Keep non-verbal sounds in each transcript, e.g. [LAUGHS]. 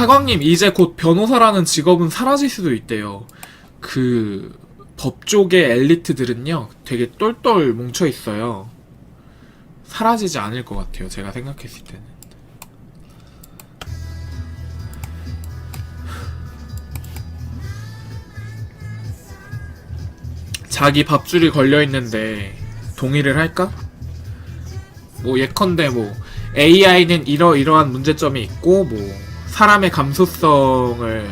카광님 이제 곧 변호사라는 직업은 사라질 수도 있대요. 그 법조계 엘리트들은요 되게 똘똘 뭉쳐 있어요. 사라지지 않을 것 같아요. 제가 생각했을 때는. 자기 밥줄이 걸려 있는데 동의를 할까? 뭐 예컨대 뭐 AI는 이러이러한 문제점이 있고 뭐 사람의 감수성을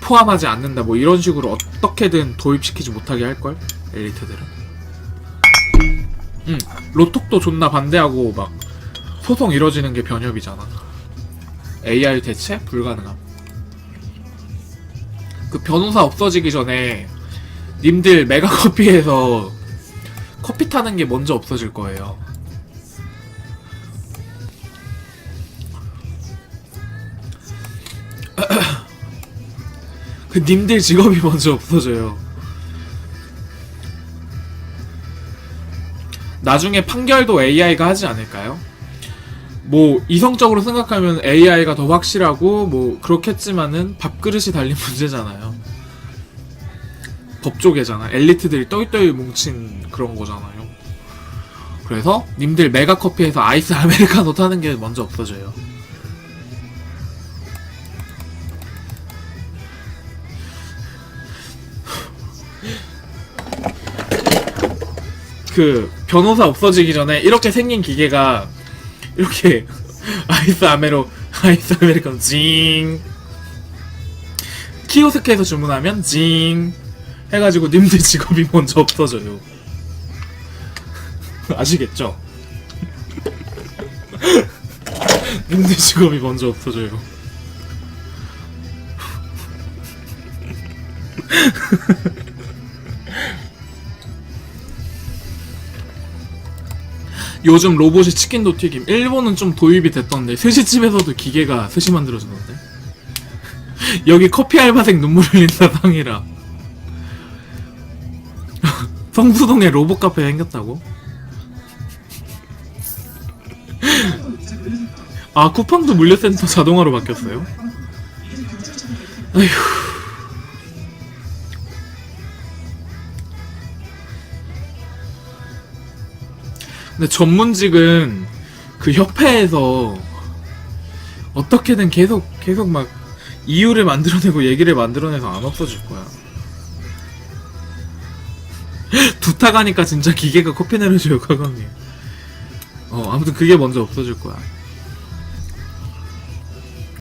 포함하지 않는다 뭐 이런 식으로 어떻게든 도입시키지 못하게 할걸? 엘리트들은? 응 로톡도 존나 반대하고 막 소송 이뤄지는 게 변협이잖아. AI 대체? 불가능함. 그 변호사 없어지기 전에 님들 메가커피에서 [LAUGHS] 커피 타는 게 먼저 없어질 거예요 님들 직업이 먼저 없어져요. 나중에 판결도 AI가 하지 않을까요? 뭐 이성적으로 생각하면 AI가 더 확실하고 뭐 그렇겠지만은 밥그릇이 달린 [LAUGHS] 문제잖아요. 법조계잖아. 엘리트들이 떠이떠이 뭉친 그런 거잖아요. 그래서 님들 메가커피에서 아이스 [LAUGHS] 아메리카노 타는 게 먼저 없어져요. 그 변호사 없어지기 전에 이렇게 생긴 기계가 이렇게 [LAUGHS] 아이스 아메로 아이스 아메리카노 징. 키오스크에서 주문하면 징. 해가지고 님들 직업이 먼저 없어져요. [LAUGHS] 아시겠죠? [LAUGHS] 님들 직업이 먼저 없어져요 요즘 로봇이 치킨도 튀김. 일본은 좀 도입이 됐던데 스시집에서도 기계가 스시 만들어주던데. [LAUGHS] 여기 커피 알바생 눈물 흘린다 상이라. [LAUGHS] 성수동에 로봇 카페 생겼다고? [LAUGHS] 아 쿠팡도 물류센터 자동화로 바뀌었어요? 아휴. 근데 전문직은 그 협회에서 어떻게든 계속 계속 막 이유를 만들어내고 얘기를 만들어내서 안 없어질 거야. [LAUGHS] 두타 가니까 진짜 기계가 커피 내려줘요, 가강이. 어, 아무튼 그게 먼저 없어질 거야.